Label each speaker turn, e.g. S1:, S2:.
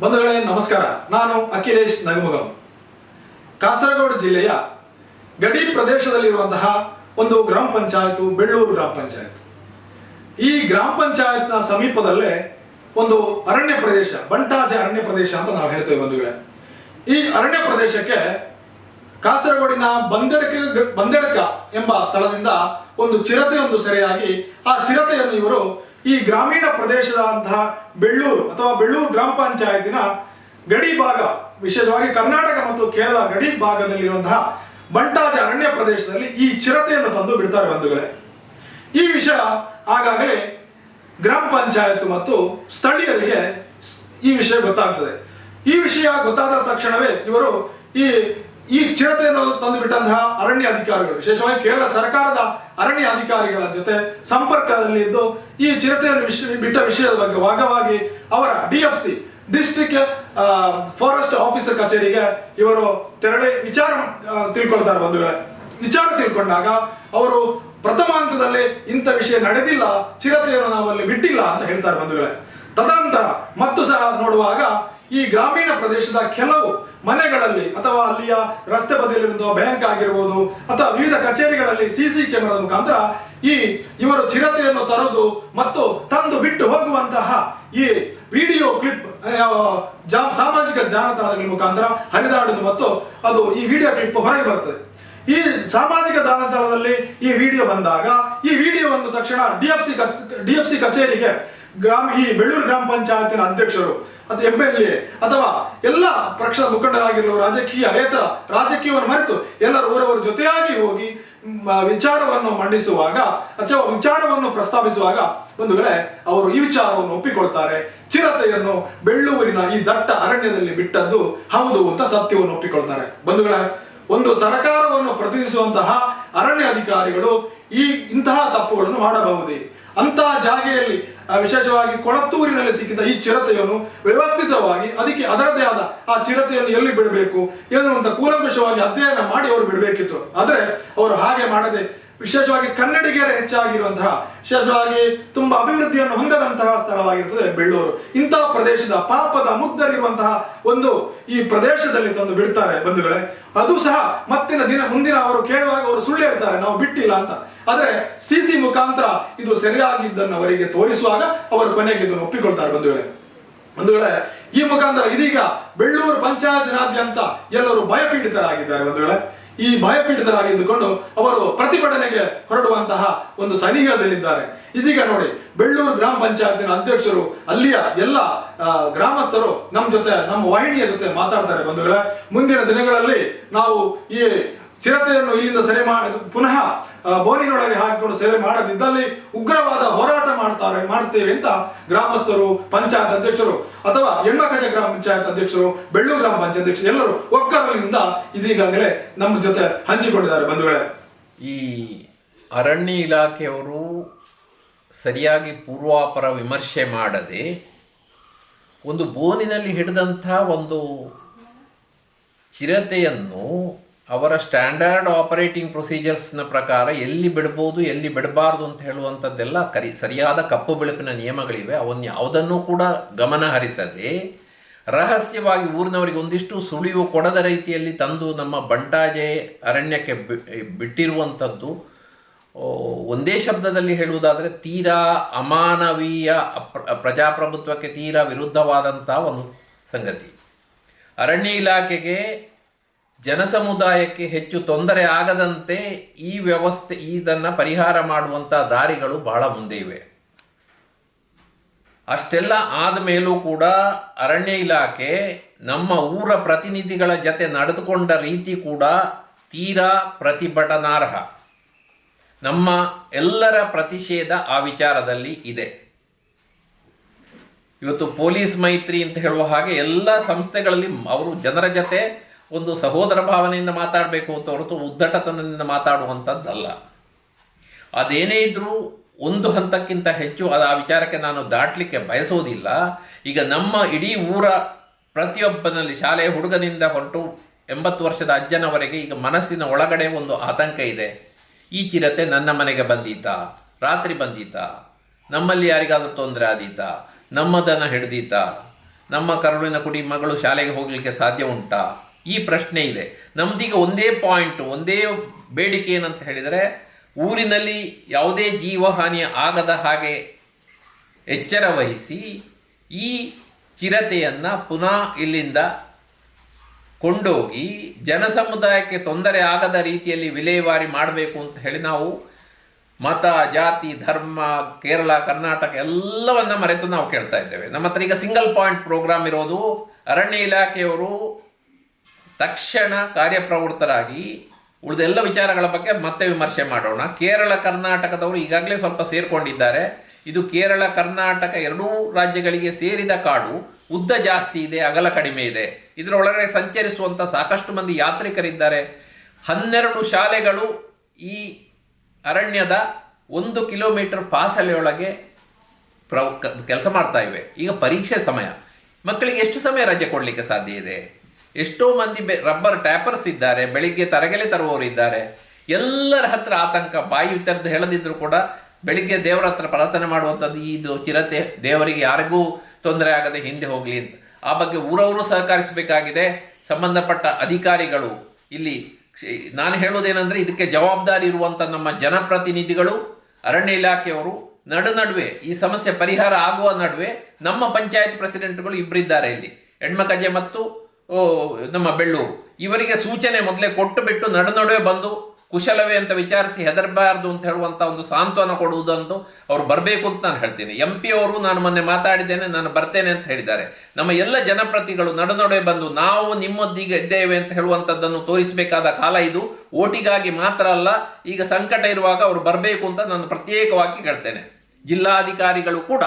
S1: ಬಂಧುಗಳೇ, ನಮಸ್ಕಾರ. ನಾನು ಅಖಿಲೇಶ್ ನಗಮಗಂ. ಕಾಸರಗೋಡು ಜಿಲ್ಲೆಯ ಗಡಿ ಪ್ರದೇಶದಲ್ಲಿರುವಂತಹ ಒಂದು ಗ್ರಾಮ ಪಂಚಾಯತ್, ಬೆಳ್ಳೂರು ಗ್ರಾಮ ಪಂಚಾಯತ್. ಈ ಗ್ರಾಮ ಪಂಚಾಯತ್ನ ಸಮೀಪದಲ್ಲೇ ಒಂದು ಅರಣ್ಯ ಪ್ರದೇಶ, ಬಂಟಾಜ ಅರಣ್ಯ ಪ್ರದೇಶ ಅಂತ ನಾವು ಹೇಳ್ತೇವೆ ಬಂಧುಗಳೇ. ಈ ಅರಣ್ಯ ಪ್ರದೇಶಕ್ಕೆ ಕಾಸರಗೋಡಿನ ಬಂದಡಕ ಬಂದಡಕ ಎಂಬ ಸ್ಥಳದಿಂದ ಒಂದು ಚಿರತೆಯೊಂದು ಸೆರೆಯಾಗಿ ಆ ಚಿರತೆಯನ್ನು ಇವರು ಈ ಗ್ರಾಮೀಣ ಪ್ರದೇಶದ ಅಂತಹ ಬೆಳ್ಳೂರು ಅಥವಾ ಬೆಳ್ಳೂರು ಗ್ರಾಮ ಪಂಚಾಯತಿನ ಗಡಿ ಭಾಗ, ವಿಶೇಷವಾಗಿ ಕರ್ನಾಟಕ ಮತ್ತು ಕೇರಳ ಗಡಿ ಭಾಗದಲ್ಲಿರುವಂತಹ ಬಂಟಾಜ ಅರಣ್ಯ ಪ್ರದೇಶದಲ್ಲಿ ಈ ಚಿರತೆಯನ್ನು ತಂದು ಬಿಡ್ತಾರೆ ಬಂಧುಗಳೇ. ಈ ವಿಷಯ ಆಗಾಗಲೇ ಗ್ರಾಮ ಪಂಚಾಯತ್ ಮತ್ತು ಸ್ಥಳೀಯರಿಗೆ ಈ ವಿಷಯ ಗೊತ್ತಾಗ್ತದೆ. ಈ ವಿಷಯ ಗೊತ್ತಾದ ತಕ್ಷಣವೇ ಇವರು ಈ ಈ ಚಿರತೆಯನ್ನು ತಂದು ಬಿಟ್ಟಂತಹ ಅರಣ್ಯ ಅಧಿಕಾರಿಗಳು, ವಿಶೇಷವಾಗಿ ಕೇರಳ ಸರ್ಕಾರದ ಅರಣ್ಯ ಅಧಿಕಾರಿಗಳ ಜೊತೆ ಸಂಪರ್ಕದಲ್ಲಿ ಇದ್ದು, ಈ ಚಿರತೆಯನ್ನು ಬಿಟ್ಟ ವಿಷಯದ ಬಗ್ಗೆ ಭಾಗವಾಗಿ ಅವರ D F C, district forest officer ಕಚೇರಿಗೆ ಇವರು ತೆರಳಿ ವಿಚಾರ ತಿಳ್ಕೊಳ್ತಾರೆ ಬಂಧುಗಳೇ. ವಿಚಾರ ತಿಳ್ಕೊಂಡಾಗ ಅವರು ಪ್ರಥಮ ಹಂತದಲ್ಲಿ ಇಂಥ ವಿಷಯ ನಡೆದಿಲ್ಲ, ಚಿರತೆಯನ್ನು ನಾವು ಅಲ್ಲಿ ಬಿಟ್ಟಿಲ್ಲ ಅಂತ ಹೇಳ್ತಾರೆ ಬಂಧುಗಳೇ. ತದನಂತರ ಮತ್ತು ಸಹ ನೋಡುವಾಗ ಈ ಗ್ರಾಮೀಣ ಪ್ರದೇಶದ ಕೆಲವು ಮನೆಗಳಲ್ಲಿ ಅಥವಾ ಅಲ್ಲಿಯ ರಸ್ತೆ ಬದಿಯಲ್ಲಿರುವಂತಹ ಬ್ಯಾಂಕ್ ಆಗಿರ್ಬೋದು ಅಥವಾ ವಿವಿಧ ಕಚೇರಿಗಳಲ್ಲಿ ಸಿ ಕ್ಯಾಮೆರಾದ ಮುಖಾಂತರ ಈ ಇವರು ಚಿರತೆಯನ್ನು ತರದು ಮತ್ತು ತಂದು ಬಿಟ್ಟು ಹೋಗುವಂತಹ ಈ ವಿಡಿಯೋ ಕ್ಲಿಪ್ ಸಾಮಾಜಿಕ ಜಾಲತಾಣಗಳ ಮುಖಾಂತರ ಹರಿದಾಡುದು ಮತ್ತು ಅದು ಈ ವಿಡಿಯೋ ಕ್ಲಿಪ್ ಹೊರಗೆ ಬರ್ತದೆ. ಈ ಸಾಮಾಜಿಕ ಜಾಲತಾಣದಲ್ಲಿ ಈ ವಿಡಿಯೋ ಬಂದಾಗ ಈ ವಿಡಿಯೋವನ್ನು ತಕ್ಷಣ D F C D F C ಕಚೇರಿಗೆ ಗ್ರಾಮ, ಈ ಬೆಳ್ಳೂರು ಗ್ರಾಮ ಪಂಚಾಯತಿನ ಅಧ್ಯಕ್ಷರು ಅಥವಾ ಎಂ ಎಲ್ ಎ ಅಥವಾ ಎಲ್ಲ ಪಕ್ಷದ ಮುಖಂಡರಾಗಿರುವ ರಾಜಕೀಯ ಏತರ ರಾಜಕೀಯವನ್ನು ಮರೆತು ಎಲ್ಲರೂ ಊರವರ ಜೊತೆಯಾಗಿ ಹೋಗಿ ವಿಚಾರವನ್ನು ಮಂಡಿಸುವಾಗ ಅಥವಾ ವಿಚಾರವನ್ನು ಪ್ರಸ್ತಾಪಿಸುವಾಗ ಬಂಧುಗಳೇ ಅವರು ಈ ವಿಚಾರವನ್ನು ಒಪ್ಪಿಕೊಳ್ತಾರೆ. ಚಿರತೆಯನ್ನು ಬೆಳ್ಳೂರಿನ ಈ ದಟ್ಟ ಅರಣ್ಯದಲ್ಲಿ ಬಿಟ್ಟದ್ದು ಹೌದು ಅಂತ ಸತ್ಯವನ್ನು ಒಪ್ಪಿಕೊಳ್ತಾರೆ. ಬಂಧುಗಳೇ ಒಂದು ಸರ್ಕಾರವನ್ನು ಪ್ರತಿನಿಧಿಸುವಂತಹ ಅರಣ್ಯ ಅಧಿಕಾರಿಗಳು ಈ ಇಂತಹ ತಪ್ಪುಗಳನ್ನು ಮಾಡಬಹುದೇ? ಅಂತಹ ಜಾಗೆಯಲ್ಲಿ ವಿಶೇಷವಾಗಿ ಕೊಳತ್ತೂರಿನಲ್ಲಿ ಸಿಕ್ಕಿದ ಈ ಚಿರತೆಯನ್ನು ವ್ಯವಸ್ಥಿತವಾಗಿ ಅದಕ್ಕೆ ಅದರದೇ ಆದ ಆ ಚಿರತೆಯನ್ನು ಎಲ್ಲಿ ಬಿಡಬೇಕು ಎನ್ನುವಂತ ಕೂಲಂಕುಷವಾಗಿ ಅಧ್ಯಯನ ಮಾಡಿ ಅವರು ಬಿಡಬೇಕಿತ್ತು. ಆದರೆ ಅವರು ಹಾಗೆ ಮಾಡದೆ ವಿಶೇಷವಾಗಿ ಕನ್ನಡಿಗರ ಹೆಚ್ಚಾಗಿರುವಂತಹ, ವಿಶೇಷವಾಗಿ ತುಂಬಾ ಅಭಿವೃದ್ಧಿಯನ್ನು ಹೊಂದದಂತಹ ಸ್ಥಳವಾಗಿರುತ್ತದೆ ಬೆಳ್ಳೂರು. ಇಂತಹ ಪ್ರದೇಶದ ಪಾಪದ ಮುಗ್ಧರಿರುವಂತಹ ಒಂದು ಈ ಪ್ರದೇಶದಲ್ಲಿ ತಂದು ಬಿಡ್ತಾರೆ ಬಂಧುಗಳೇ. ಅದು ಸಹ ಮತ್ತಿನ ದಿನ ಮುಂದಿನ ಅವರು ಕೇಳುವಾಗ ಅವರು ಸುಳ್ಳು ಹೇಳ್ತಾರೆ, ನಾವು ಬಿಟ್ಟಿಲ್ಲ ಅಂತ. ಆದರೆ ಸಿ ಸಿ ಮುಖಾಂತರ ಇದು ಸರಿಯಾಗಿದ್ದನ್ನು ಅವರಿಗೆ ತೋರಿಸುವಾಗ ಅವರು ಕೊನೆಗೆ ಇದನ್ನು ಒಪ್ಪಿಕೊಳ್ತಾರೆ ಬಂಧುಗಳೇ. ಬಂಧುಗಳೇ, ಈ ಮುಖಾಂತರ ಇದೀಗ ಬೆಳ್ಳೂರು ಪಂಚಾಯತಿನಾದ್ಯಂತ ಎಲ್ಲರೂ ಭಯಪೀಡಿತರಾಗಿದ್ದಾರೆ ಬಂಧುಗಳೇ. ಈ ಭಯಪೀಡಿತರಾಗಿದ್ದುಕೊಂಡು ಅವರು ಪ್ರತಿಭಟನೆಗೆ ಹೊರಡುವಂತಹ ಒಂದು ಸನಿಹದಲ್ಲಿದ್ದಾರೆ. ಇದೀಗ ನೋಡಿ, ಬೆಳ್ಳೂರು ಗ್ರಾಮ ಪಂಚಾಯತಿನ ಅಧ್ಯಕ್ಷರು ಅಲ್ಲಿಯ ಎಲ್ಲ ಗ್ರಾಮಸ್ಥರು ನಮ್ಮ ಜೊತೆ, ನಮ್ಮ ವಾಹಿನಿಯ ಜೊತೆ ಮಾತಾಡ್ತಾರೆ ಬಂಧುಗಳೇ. ಮುಂದಿನ ದಿನಗಳಲ್ಲಿ ನಾವು ಈ ಚಿರತೆಯನ್ನು ಇಲ್ಲಿಂದ ಸೆರೆ ಮಾಡಿ, ಪುನಃ ಬೋನಿನೊಳಗೆ ಹಾಕಿಕೊಂಡು ಸೆರೆ ಮಾಡದಿದ್ದಲ್ಲಿ ಉಗ್ರವಾದ ಹೋರಾಟ ಮಾಡ್ತಾರೆ, ಮಾಡ್ತೇವೆ ಅಂತ ಗ್ರಾಮಸ್ಥರು, ಪಂಚಾಯತ್ ಅಧ್ಯಕ್ಷರು, ಅಥವಾ ಹೆಣ್ಮಕಜ ಗ್ರಾಮ ಪಂಚಾಯತ್ ಅಧ್ಯಕ್ಷರು, ಬೆಳ್ಳೂರು ಗ್ರಾಮ ಪಂಚಾಯತ್ ಅಧ್ಯಕ್ಷರು, ಎಲ್ಲರೂ ಒಕ್ಕರಿಂದ ಇದೀಗಾಗಲೇ ನಮ್ಮ ಜೊತೆ ಹಂಚಿಕೊಂಡಿದ್ದಾರೆ ಬಂಧುಗಳೇ.
S2: ಈ ಅರಣ್ಯ ಇಲಾಖೆಯವರು ಸರಿಯಾಗಿ ಪೂರ್ವಾಪರ ವಿಮರ್ಶೆ ಮಾಡದೆ ಒಂದು ಬೋನಿನಲ್ಲಿ ಹಿಡಿದಂಥ ಒಂದು ಚಿರತೆಯನ್ನು ಅವರ ಸ್ಟ್ಯಾಂಡರ್ಡ್ ಆಪರೇಟಿಂಗ್ ಪ್ರೊಸೀಜರ್ಸ್ನ ಪ್ರಕಾರ ಎಲ್ಲಿ ಬಿಡ್ಬೋದು, ಎಲ್ಲಿ ಬಿಡಬಾರ್ದು ಅಂತ ಹೇಳುವಂಥದ್ದೆಲ್ಲ ಕರಿ, ಸರಿಯಾದ ಕಪ್ಪು ಬೆಳಕಿನ ನಿಯಮಗಳಿವೆ. ಅವನ್ನ ಯಾವುದನ್ನು ಕೂಡ ಗಮನ ಹರಿಸದೆ ರಹಸ್ಯವಾಗಿ ಊರಿನವರಿಗೆ ಒಂದಿಷ್ಟು ಸುಳಿವು ಕೊಡದ ರೀತಿಯಲ್ಲಿ ತಂದು ನಮ್ಮ ಬಂಟಾಜೆ ಅರಣ್ಯಕ್ಕೆ ಬಿಟ್ಟಿರುವಂಥದ್ದು. ಒಂದೇ ಶಬ್ದದಲ್ಲಿ ಹೇಳುವುದಾದರೆ ತೀರಾ ಅಮಾನವೀಯ ಪ್ರಜಾಪ್ರಭುತ್ವಕ್ಕೆ ತೀರಾ ವಿರುದ್ಧವಾದಂಥ ಒಂದು ಸಂಗತಿ. ಅರಣ್ಯ ಇಲಾಖೆಗೆ ಜನಸಮುದಾಯಕ್ಕೆ ಹೆಚ್ಚು ತೊಂದರೆ ಆಗದಂತೆ ಈ ವ್ಯವಸ್ಥೆ, ಇದನ್ನು ಪರಿಹಾರ ಮಾಡುವಂಥ ದಾರಿಗಳು ಬಹಳ ಮುಂದೆ ಇವೆ. ಅಷ್ಟೆಲ್ಲ ಆದ ಮೇಲೂ ಕೂಡ ಅರಣ್ಯ ಇಲಾಖೆ ನಮ್ಮ ಊರ ಪ್ರತಿನಿಧಿಗಳ ಜತೆ ನಡೆದುಕೊಂಡ ರೀತಿ ಕೂಡ ತೀರಾ ಪ್ರತಿಭಟನಾರ್ಹ. ನಮ್ಮ ಎಲ್ಲರ ಪ್ರತಿಷೇಧ ಆ ವಿಚಾರದಲ್ಲಿ ಇದೆ. ಇವತ್ತು ಪೊಲೀಸ್ ಮೈತ್ರಿ ಅಂತ ಹೇಳುವ ಹಾಗೆ ಎಲ್ಲ ಸಂಸ್ಥೆಗಳಲ್ಲಿ ಅವರು ಜನರ ಜೊತೆ ಒಂದು ಸಹೋದರ ಭಾವನೆಯಿಂದ ಮಾತಾಡಬೇಕು ಅಂತ ಹೊರತು ಉದ್ದಟತನದಿಂದ ಮಾತಾಡುವಂಥದ್ದಲ್ಲ. ಅದೇನೇ ಇದ್ರೂ ಒಂದು ಹಂತಕ್ಕಿಂತ ಹೆಚ್ಚು ಅದು ಆ ವಿಚಾರಕ್ಕೆ ನಾನು ದಾಟಲಿಕ್ಕೆ ಬಯಸೋದಿಲ್ಲ. ಈಗ ನಮ್ಮ ಇಡೀ ಊರ ಪ್ರತಿಯೊಬ್ಬನಲ್ಲಿ ಶಾಲೆಯ ಹುಡುಗನಿಂದ ಹೊರಟು ಎಂಬತ್ತು ವರ್ಷದ ಅಜ್ಜನವರೆಗೆ ಈಗ ಮನಸ್ಸಿನ ಒಳಗಡೆ ಒಂದು ಆತಂಕ ಇದೆ. ಈ ಚಿರತೆ ನನ್ನ ಮನೆಗೆ ಬಂದೀತಾ, ರಾತ್ರಿ ಬಂದೀತಾ, ನಮ್ಮಲ್ಲಿ ಯಾರಿಗಾದರೂ ತೊಂದರೆ ಆದೀತಾ, ನಮ್ಮದನ್ನು ಹಿಡ್ದೀತಾ, ನಮ್ಮ ಕರುಳಿನ ಕುಡಿ ಮಗಳು ಶಾಲೆಗೆ ಹೋಗಲಿಕ್ಕೆ ಸಾಧ್ಯ ಉಂಟಾ? ಈ ಪ್ರಶ್ನೆ ಇದೆ. ನಮ್ದೀಗ ಒಂದೇ ಪಾಯಿಂಟ್ ಒಂದೇ ಬೇಡಿಕೆ ಏನಂತ ಹೇಳಿದರೆ, ಊರಿನಲ್ಲಿ ಯಾವುದೇ ಜೀವಹಾನಿ ಆಗದ ಹಾಗೆ ಎಚ್ಚರ ವಹಿಸಿ ಈ ಚಿರತೆಯನ್ನು ಪುನಃ ಇಲ್ಲಿಂದ ಕೊಂಡೋಗಿ ಜನಸಮುದಾಯಕ್ಕೆ ತೊಂದರೆ ಆಗದ ರೀತಿಯಲ್ಲಿ ವಿಲೇವಾರಿ ಮಾಡಬೇಕು ಅಂತ ಹೇಳಿ ನಾವು ಮತ, ಜಾತಿ, ಧರ್ಮ, ಕೇರಳ, ಕರ್ನಾಟಕ ಎಲ್ಲವನ್ನ ಮರೆತು ನಾವು ಕೇಳ್ತಾ ಇದ್ದೇವೆ. ನಮ್ಮ ಹತ್ರ ಈಗ ಸಿಂಗಲ್ ಪಾಯಿಂಟ್ ಪ್ರೋಗ್ರಾಮ್ ಇರೋದು ಅರಣ್ಯ ಇಲಾಖೆಯವರು ತಕ್ಷಣ ಕಾರ್ಯಪ್ರವೃತ್ತರಾಗಿ ಉಳಿದೆಲ್ಲ ವಿಚಾರಗಳ ಬಗ್ಗೆ ಮತ್ತೆ ವಿಮರ್ಶೆ ಮಾಡೋಣ. ಕೇರಳ, ಕರ್ನಾಟಕದವರು ಈಗಾಗಲೇ ಸ್ವಲ್ಪ ಸೇರ್ಕೊಂಡಿದ್ದಾರೆ. ಇದು ಕೇರಳ, ಕರ್ನಾಟಕ ಎರಡೂ ರಾಜ್ಯಗಳಿಗೆ ಸೇರಿದ ಕಾಡು. ಉದ್ದ ಜಾಸ್ತಿ ಇದೆ, ಅಗಲ ಕಡಿಮೆ ಇದೆ. ಇದರೊಳಗಡೆ ಸಂಚರಿಸುವಂಥ ಸಾಕಷ್ಟು ಮಂದಿ ಯಾತ್ರಿಕರಿದ್ದಾರೆ. ಹನ್ನೆರಡು ಶಾಲೆಗಳು ಈ ಅರಣ್ಯದ ಒಂದು ಕಿಲೋಮೀಟರ್ ಪಾಸಲೆಯೊಳಗೆ ಪ್ರ ಕೆಲಸ ಮಾಡ್ತಾ ಇವೆ. ಈಗ ಪರೀಕ್ಷೆ ಸಮಯ. ಮಕ್ಕಳಿಗೆ ಎಷ್ಟು ಸಮಯ ರಜೆ ಕೊಡಲಿಕ್ಕೆ ಸಾಧ್ಯ ಇದೆ? ಎಷ್ಟೋ ಮಂದಿ ರಬ್ಬರ್ ಟ್ಯಾಪರ್ಸ್ ಇದ್ದಾರೆ, ಬೆಳಿಗ್ಗೆ ತರಗೆಲೆ ತರುವವರು ಇದ್ದಾರೆ. ಎಲ್ಲರ ಹತ್ರ ಆತಂಕ, ಬಾಯಿ ತೆರೆದು ಹೇಳದಿದ್ರು ಕೂಡ ಬೆಳಿಗ್ಗೆ ದೇವರ ಹತ್ರ ಪ್ರಾರ್ಥನೆ ಮಾಡುವಂಥದ್ದು ಇದು ಚಿರತೆ. ದೇವರಿಗೆ ಯಾರಿಗೂ ತೊಂದರೆ ಆಗದೆ ಹಿಂದೆ ಹೋಗಲಿ ಅಂತ. ಆ ಬಗ್ಗೆ ಊರವರು ಸಹಕರಿಸಬೇಕಾಗಿದೆ. ಸಂಬಂಧಪಟ್ಟ ಅಧಿಕಾರಿಗಳು ಇಲ್ಲಿ ನಾನು ಹೇಳೋದೇನೆಂದರೆ ಇದಕ್ಕೆ ಜವಾಬ್ದಾರಿ ಇರುವಂಥ ನಮ್ಮ ಜನಪ್ರತಿನಿಧಿಗಳು, ಅರಣ್ಯ ಇಲಾಖೆಯವರು, ನಡು ನಡುವೆ, ಈ ಸಮಸ್ಯೆ ಪರಿಹಾರ ಆಗುವ ನಡುವೆ ನಮ್ಮ ಪಂಚಾಯತ್ ಪ್ರೆಸಿಡೆಂಟ್ಗಳು ಇಬ್ಬರಿದ್ದಾರೆ ಇಲ್ಲಿ. ಹೆಣ್ಮಕಜೆ ಮತ್ತು ನಮ್ಮ ಬೆಳ್ಳೂರು ಇವರಿಗೆ ಸೂಚನೆ ಮೊದಲೇ ಕೊಟ್ಟು ಬಿಟ್ಟು ನಡು ನಡುವೆ ಬಂದು ಕುಶಲವೇ ಅಂತ ವಿಚಾರಿಸಿ ಹೆದರಬಾರ್ದು ಅಂತ ಹೇಳುವಂಥ ಒಂದು ಸಾಂತ್ವನ ಕೊಡುವುದಂತೂ ಅವರು ಬರಬೇಕು ಅಂತ ನಾನು ಹೇಳ್ತೀನಿ. ಎಂ ಪಿ ಅವರು ನಾನು ಮೊನ್ನೆ ಮಾತಾಡಿದ್ದೇನೆ, ನಾನು ಬರ್ತೇನೆ ಅಂತ ಹೇಳಿದ್ದಾರೆ. ನಮ್ಮ ಎಲ್ಲ ಜನಪ್ರತಿಗಳು ನಡು ನಡುವೆ ಬಂದು ನಾವು ನಿಮ್ಮೊಂದಿಗೆ ಇದ್ದೇವೆ ಅಂತ ಹೇಳುವಂಥದ್ದನ್ನು ತೋರಿಸಬೇಕಾದ ಕಾಲ ಇದು. ಓಟಿಗಾಗಿ ಮಾತ್ರ ಅಲ್ಲ, ಈಗ ಸಂಕಟ ಇರುವಾಗ ಅವರು ಬರಬೇಕು ಅಂತ ನಾನು ಪ್ರತ್ಯೇಕವಾಗಿ ಹೇಳ್ತೇನೆ ಜಿಲ್ಲಾಧಿಕಾರಿಗಳು ಕೂಡ